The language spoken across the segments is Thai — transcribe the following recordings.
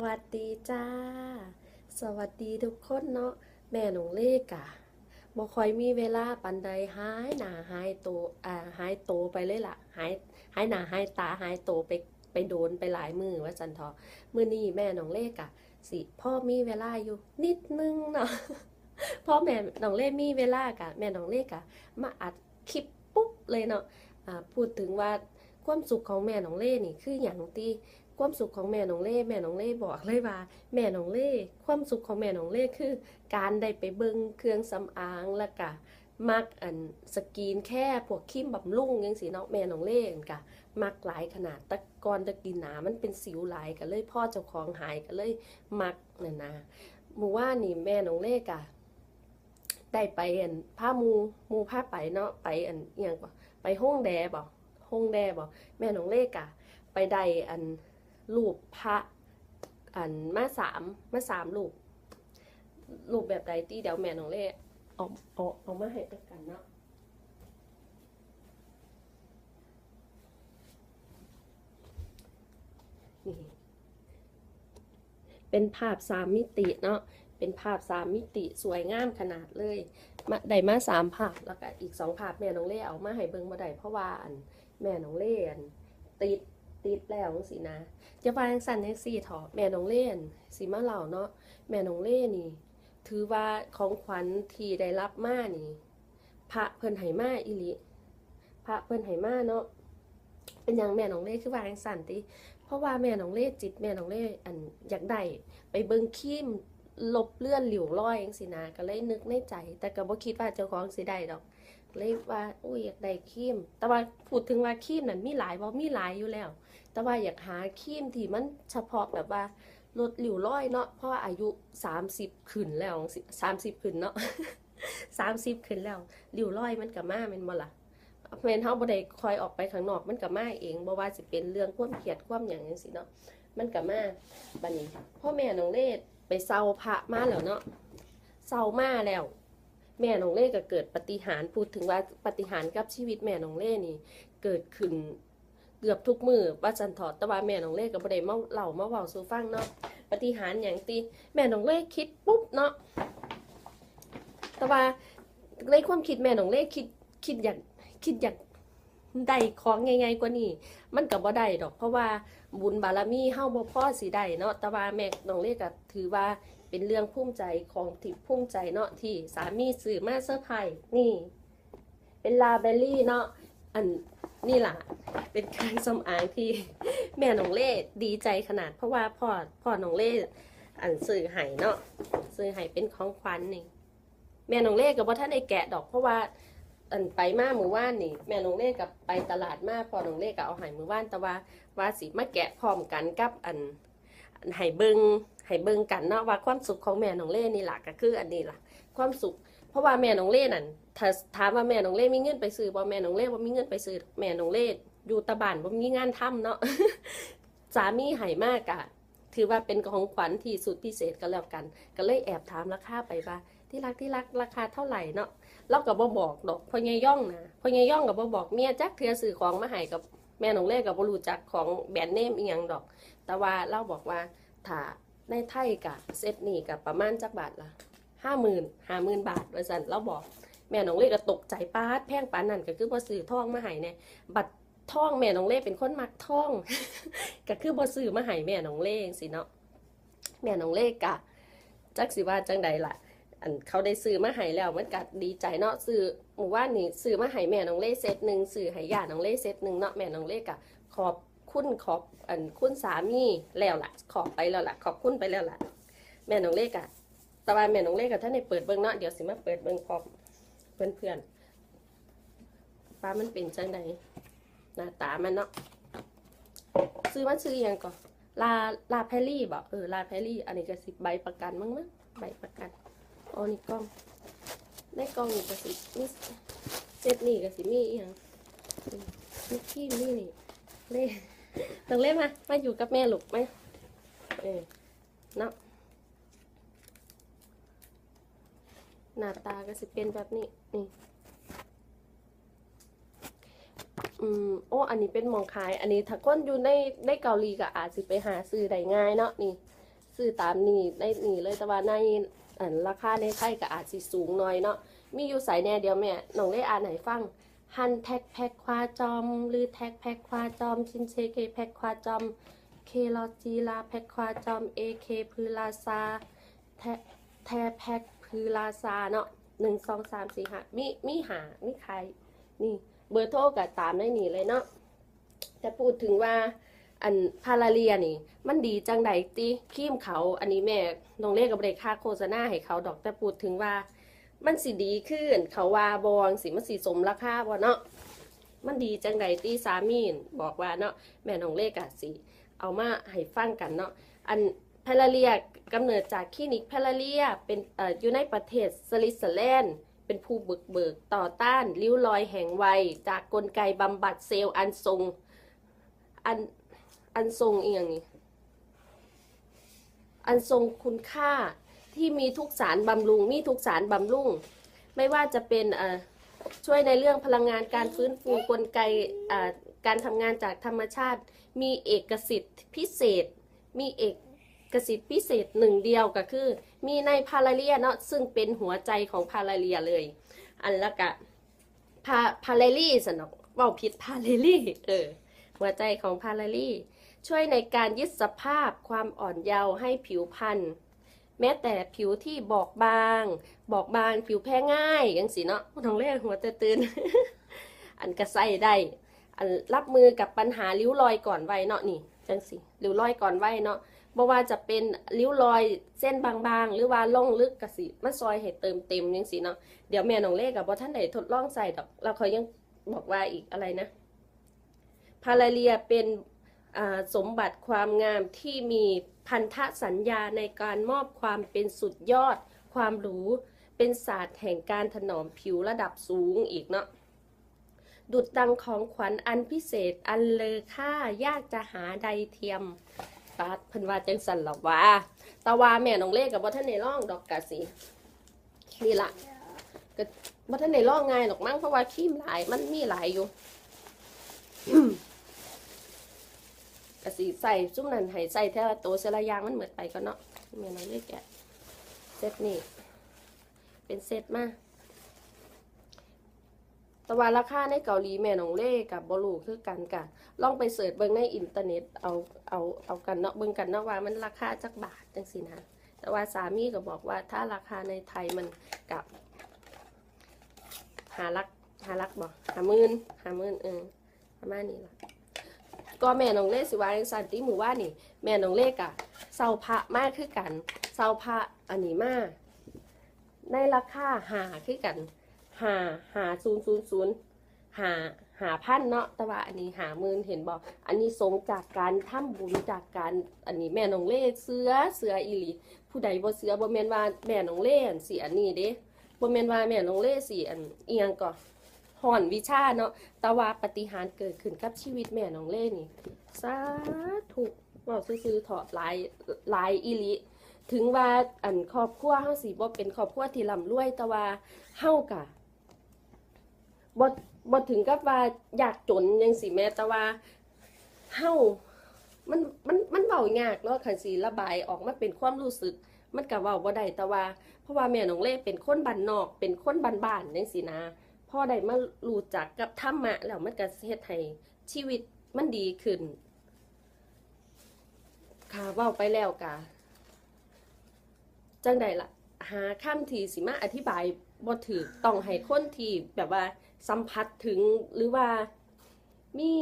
สวัสดีจ้า สวัสดีทุกคนเนาะแม่หนองเลขอะบ่ค่อยมีเวลาปันใดหายหนาหายโตอ่าหายโตไปเลยล่ะหายหายหนาหายตาหายโตไปไปโดนไปหลายมือว่าจันทอมือนี้แม่หนองเลขอะสิพ่อมีเวลาอยู่นิดนึงเนาะพ่อแม่หนองเลขมีเวลากะแม่หนองเลขอะมาอัดคลิปปุ๊บเลยเนาะอ่าพูดถึงว่าความสุขของแม่หนองเล่นี่คืออย่างที่ ความสุขของแม่น้องเล่แม่น้องเล่บอกเลยว่า แม่น้องเล่ความสุขของแม่น้องเล่คือ การได้ไปเบิ่งเครื่องสำอางแล้วก็มักอันสกรีนแค่พวกครีมบำรุงจังซี่เนาะแม่น้องเล่นกะมักหลายขนาดแตะก่อนตะกินหนามันเป็นสิวหลายก็เลยพ่อเจ้าของหายก็เลยมักนั่นนะมูว่านี่แม่น้องเล่กะได้ไปอันผ้ามูมูผ้าไปเนาะไปอันอหยังบ่ไปห้องแดบ่ห้องแดบ่แม่น้องเล่กะไปได้อัน รูปพระอันมาสามมาสามรูปรูปแบบใดที่เดี๋ยวแม่น้องเล่เอาเอาเอามาให้กันเนาะนี่เป็นภาพสามมิติเนาะเป็นภาพสามมิติสวยงามขนาดเลยมาได้มาสามภาพแล้วก็อีกสองภาพแม่น้องเล่เอามาให้เบิ่งมาได้เพราะว่าอันแม่น้องเล่อันติด ติดแล้วสินะ จะวาจังสันจังสี่ถอแม่น้องเล่นสีมาเหล่าเนาะแม่น้องเล่นนี่ ถือว่าของขวัญที่ได้รับมานี่พระเพิ่นไหมาอิลิพระเพิ่นไหมาเนาะเป็นอย่างแม่น้องเล่คือว่าจังสันติเพราะว่าแม่น้องเล่จิตแม่น้องเล่อันอยากได้ไปเบิ่งคีมลบเลื่อนหลิวร้อยจังสินะก็เลยนึกในใจ แต่ก็บ่คิดว่าเจ้าของสิได้ดอก เลยว่าอุ้ยอยากได้คีม แต่ว่าพูดถึงว่าคีมนั้นมีหลายบ่มีหลายอยู่แล้ว แต่ว่าอยากหาครีมที่มันเฉพาะแบบว่าลดหลิวร้อยเนาะเพราะว่าอายุ30ขึ้นแล้วสามสิบขึ้นเนาะ30ขึ้นแล้วหลิวร้อยมันก็มาแม่นบ่ล่ะแม่นเฮาบ่ได้คอยออกไปข้างนอกมันก็มาเองบ่ว่าสิเป็นเรื่องความเครียดความหยังจังซี่เนาะมันก็มาบัดนี้พ่อแม่น้องเลดไปเซาพระมาแล้วเนาะเซามาแล้ว แม่น้องเล่ก็เกิดปฏิหารพูดถึงว่าปฏิหารกับชีวิตแม่น้องเล่นี่ เกิดขึ้นเกือบทุกมือว่าจันถอดต่ว่าแม่น้องเล่กับบ่ได้มาเล่ามาเว้าสูฟังเนาะปฏิหารอย์หยังตีแม่น้องเล่คิดปุ๊บเนาะต่ว่าในความคิดแม่น้องเล่คิดคิดอยากคิดอยากได้ของง่ายๆกว่านี้มันก็บ่ได้ดอก เพราะว่าบุญบารมีเฮาบ่พ่อสิได้เนาะแต่ว่าแม่น้องเล่ก็ถือว่า เป็นเรื่องภูมิใจของที่ภูมิใจเนาะที่สามีซื้อมาเซอร์ไพรส์นี่ เป็นลาเบลลี่เนาะอันนี่ล่ะ เป็นเครื่องสำอางที่แม่หนองเล่ดีใจขนาด เพราะว่าพ่อพ่อน้องเล่อันซื้อไห้เนาะซื้อไห้เป็นของขวัญนี่แม่หนองเล่กับว่าท่านได้แกะดอกเพราะว่าอันไปมามือว่านนี่ แม่หนองเล่กับไปตลาดมาพ่อน้องเล่กับเอาไห้มือว่านแต่ว่าว่าสิมาแกะพร้อมกันกับอันอันไห้เบิง ไห้เบิงกันเนาะว่าความสุขของแม่น้องเล่นี่ล่ะก็คืออันนี้ล่ะ ความสุข เพราะว่าแม่น้องเล่นั่นถ้าถามว่าแม่น้องเล่มีเงินไปซื้อบ่แม่น้องเล่บ่มีเงินไปซื้อแม่น้องเล่อยู่ตะบ้านบ่มีงานทำเนาะสามีให้มากอะถือว่าเป็นของขวัญที่สุดพิเศษก็แล้วกัน ก็เลยแอบถามราคาไปว่าที่รักที่รักราคาเท่าไหร่เนาะเราก็บ่บอกดอกพ่อยายย่องนะพ่อยายย่องก็บ่บอกเมียจักเทือซื้อของมาให้กับแม่น้องเล่ก็บ่รู้จักของแบรนด์เนมอีหยังดอก แต่ว่าเราบอกว่าถ้า ในไทยกะเซตนี้ก็ประมาณจักบาทละห้าหมื่นห้าหมื่นบาทว่าซั่นเราบอกแม่น้องเล่ก็ตกใจป้าดแพงป้านั่นก็คือบ่ซื้อท่องมาให้เนี่ยบัตรท่องแม่น้องเล่เป็นคนมักท่อง ก็คือบ่ซื้อมาให้แม่น้องเล่จังสิเนาะแม่น้องเล่กะจักสิว่าจังใดล่ะ อันเขาได้ซื้อมาให้แล้วมันก็ดีใจเนาะซื้อหมู่ว่านี่ซื้อมาให้แม่น้องเล่เซตหนึ่งซื้อห้ย่าน้องเล่เซตหนึ่งเนาะแม่น้องเล่กะขอบ คุณขอบอันคุณสามีแล้วล่ะ ขอบไปแล้วล่ะ ขอบคุณไปแล้วล่ะ แม่น้องเล่กะแต่ว่าแม่น้องเล่กะท่านในเปิดเบิ่งเนาะเดี๋ยวสิมาเปิดเบิ่งพร้อมเพื่อนเพื่อนๆป้ามันเป็นจังใดหน้าตามันเนาะซื้อมันซื้ออยังก่อนลาลาแพรรี่บอกเออลาแพรรี่ อันนี้ก็สิใบประกันมั้งมั้งใบประกันอ๋อนี่กล้องในกล้องนี่ก็สิมีเซตนี่ก็สิมีอหยังอืมมีขี้มีนี่เล่ ต้องเล่นมา มาอยู่กับแม่ลูกไหมเออเนาะหน้าตาก็สิเป็นแบบนี้ นี่ อืม โอ้ อันนี้เป็นมองขาย อันนี้ถ้าคนอยู่ในในเกาหลีก็อาจสิไปหาซื้อได้ง่ายเนาะ นี่ ซื้อตามนี่ในนี่เลย แต่ว่าในอันราคาในไทยก็อาจสิสูงหน่อยเนาะ มีอยู่สายแน่เดียวแม่น้องเล่อ่านไหนฟัง ฮันแท็กแพ็กควาจอม หรือแท็กแพ็กควาจอม ชินเชเคแพ็กควาจอม เคลอจีลาแพ็กควาจอมเอเคพือลาซาแทแทแพ็กพือลาซาเนาะหนึ่งสองสามสี่ห้ามีมีหามีใครนี่เบอร์โทรก็ตามได้หนีเลยเนาะแต่พูดถึงว่าอันพาราเลียนี่ มันดีจังใดติครีมเขา อันนี้แม่น้องเล่กับบริค่าโฆษณาให้เขาดอกแต่พูดถึงว่า มันสิดีขึ้น เขาว่าบองสิมันสิสมราคาบ่เนาะมันดีจังใดตีสามีนบอกว่าเนาะแม่น้องเล่กะสิเอามาให้ฟังกันเนาะอันพาราเลียกำเนิดจากคลินิกพาราเลียเป็นออยู่ในประเทศสวิตเซอร์แลนด์เป็นผู้บุกเบิกต่อต้านริ้วรอยแห่งวัย จากกลไกบำบัดเซลล์อันทรงอันอันทรงเอียงอันทรงคุณค่า ที่มีทุกสารบำรุง มีทุกสารบำรุง ไม่ว่าจะเป็นเอ่อช่วยในเรื่องพลังงานการฟื้นฟูกลไกเอ่อการทำงานจากธรรมชาติ มีเอกสิทธิ์พิเศษ มีเอกสิทธิ์พิเศษหนึ่งเดียวก็คือ มีในพาราเลียเนาะซึ่งเป็นหัวใจของพาราเลียเลย อันละกะพาพาราลีสนอกว่าผิดพาราลีเออหัวใจของพาราลีช่วยในการยึดสภาพความอ่อนเยาว์ให้ผิวพรรณ แม้แต่ผิวที่บอบบาง บอกบางผิวแพ้ง่ายอย่างสิเนาะน้องเล่หัวเตตื่น อันกระใส่ได้ อันรับมือกับปัญหาริ้วรอยก่อนวัยเนาะนี่จังสิริ้วรอยก่อนวัยเนาะบ่ว่าจะเป็นริ้วรอยเส้นบางๆ หรือว่าล่องลึกกระสิมันซอยให้เติมเต็มจังสิเนาะเดี๋ยวแม่น้องเล่กับบ่ท่านใดทดลองใส่ดอกแล้วเขายังบอกว่าอีกอะไรนะพาราเลียเป็น สมบัติความงามที่มีพันธสัญญาในการมอบความเป็นสุดยอด ความหรูเป็นศาสตร์แห่งการถนอมผิวระดับสูงอีกเนาะดุดดังของขวัญอันพิเศษอันเลอค่ายากจะหาใดเทียมปาดพิ่นวาจังสันหรอวะตะวาแม่น้องเล่กับบ่ท่านในร่องดอกกะสินี่ละก็บ่ท่านในร่องไงหรอกมั้งเพราะว่าครีมหลายมันมีหลายอยู่ กะสิใส่ซุ้มนั้นให้ใส่แท้ละตัวเสยละยางมันเหมือนไปก็เนาะแม่น้องเล็กแกะเซตนี่เป็นเซตมาแต่ว่าราคาในเกาหลีแม่น้องเล่กับบลูคือกันกะลองไปเสิร์ชเบิ่งในอินเทอร์เน็ตเอาเอาเอากันเนาะเบิ่งกันเนาะว่ามันราคาจักบาทจังสินะแต่ว่าสามีก็บอกว่าถ้าราคาในไทยมันกับหาลักหาลักบ่หามื่นหามื่นเออประมาณนี้ละ ก็แม่น้องเล่สิว่าจังสันติหมู่ว่านี่ แม่น้องเล่กะเซาพระมากคือกันเซาพระอันนี้มากในราคาหาคือกันหาหาศูนย์ศูนย์ศูนย์หาหาพันเนาะแต่ว่าอันนี้หาหมื่นเห็นบอกอันนี้สงจากการทำบุญจากการอันนี้แม่น้องเล่เสือเสืออีหลีผู้ใดบ่เสือบ่แม่นว่าแม่น้องเล่อันสิอันนี้เด้บ่แม่นว่าแม่น้องเล่สิอันเอียงก่อน ห่อนวิชาเนาะต่ว่าปฏิหารเกิดขึ้นกับชีวิตแม่น้องเล่นี่สาธุเว่าซื้อๆเถาะลายลายอีลิถึงว่าอันครอบครัวเฮาสิบ่เป็นครอบครัวที่ร่ำรวยแต่ว่าเฮากะบ่บ่ถึงกับว่าอยากจนจังสิแม่แต่ว่าเฮามันมันมันเว้ายากเนาะคันสิระบายออกมาเป็นความรู้สึก มันก็เว้าบ่ได้แต่ว่า เพราะว่าแม่น้องเล่เป็นคนบ้านนอก เป็นคนบ้านๆจังซี่นะ พอได้มารู้จักกับธรรมะแล้วมันก็เฮ็ดให้ชีวิตมันดีขึ้น ค่ะเว้าไปแล้วกะจังใดล่ะ หาคำที่สิมาอธิบายบ่ถือต้องให้คนที่แบบว่าสัมผัสถึงหรือว่ามี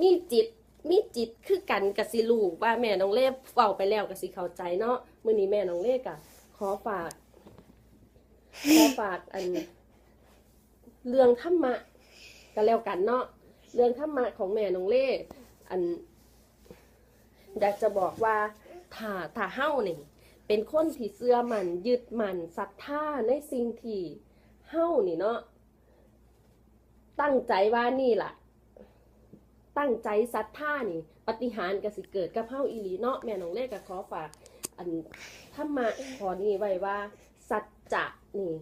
มีจิตมีจิตคือกันกับสิลูกว่าแม่น้องเล่เว้าไปแล้วก็สิเข้าใจเนาะมื้อนี้แม่น้องเล่กะขอฝากขอฝากอัน เรื่องธรรมะก็แล้วกันเนาะเรื่องธรรมะของแม่น้องเล่อัน อยากจะบอกว่าถ้าถ้าเฮ้านี่เป็นคนที่เชื่อมันยึดมันศรัทธาในสิ่งที่เฮ้านี่เนาะตั้งใจว่านี่ล่ะ ตั้งใจศรัทธานี่ ปฏิหารก็สิเกิดกับเฮ้าอีหลีเนาะแม่น้องเล่ก็ขอฝาก อันธรรมะขอนี้ไว้ว่า สัจจะนี่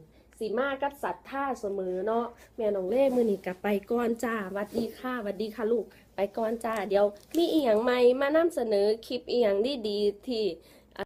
สีมากับศรัทธาเสมอเนาะแม่น้องเล่มือนี่กลับไปก่อนจ้าวัดดีค่ะวัดดีค่ะลูก ไปก่อนจ้าเดี๋ยวมีอีหยังใหม่มานำเสนอคลิปอีหยังดีๆที่